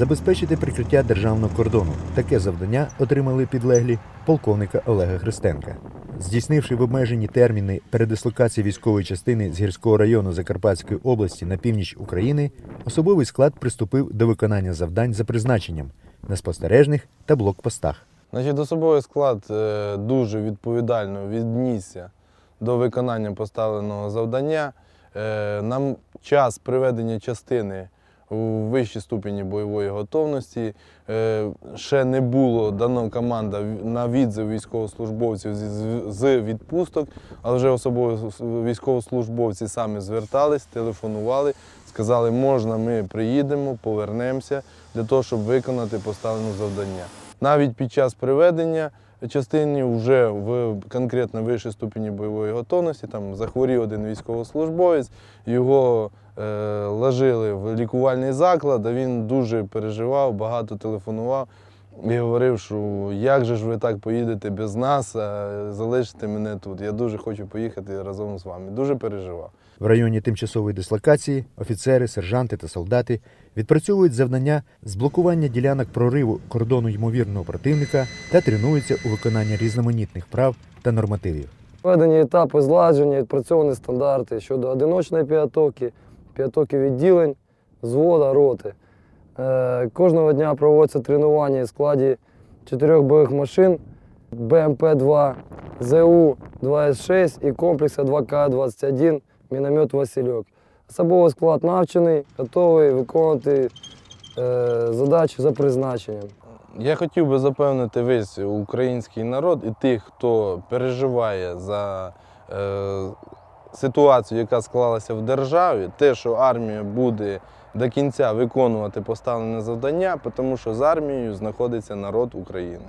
забезпечити прикриття державного кордону. Таке завдання отримали підлеглі полковника Олега Христенка. Здійснивши в обмежені терміни передислокації військової частини з гірського району Закарпатської області на північ України, особовий склад приступив до виконання завдань за призначенням на спостережних та блокпостах. Значить, особовий склад е, дуже відповідально віднісся до виконання поставленого завдання. Е, Нам час приведення частини у вищій ступені бойової готовності е, ще не було дано команда на відзив військовослужбовців з- відпусток, але вже особові військовослужбовці самі звертались, телефонували, сказали, можна, ми приїдемо, повернемося для того, щоб виконати поставлене завдання. Навіть під час приведення частині вже в конкретно вищій ступені бойової готовності. Там захворів один військовослужбовець, його е, ложили в лікувальний заклад, а він дуже переживав, багато телефонував і говорив, що як же ж ви так поїдете без нас, а залишите мене тут. Я дуже хочу поїхати разом з вами. Дуже переживав. В районі тимчасової дислокації офіцери, сержанти та солдати відпрацьовують завдання з блокування ділянок прориву кордону ймовірного противника та тренуються у виконанні різноманітних прав та нормативів. Введені етапи зладження, відпрацьовані стандарти щодо одиночної підготовки, підготовки відділень, взвода, роти. Е, Кожного дня проводяться тренування в складі чотирьох бойових машин БМП-2, ЗУ-2С6 і комплексу 2К-21 міномет Васильок. Особовий склад навчений, готовий виконувати е, задачі за призначенням. Я хотів би запевнити весь український народ і тих, хто переживає за е, ситуацію, яка склалася в державі, те, що армія буде до кінця виконувати поставлене завдання, тому що з армією знаходиться народ України.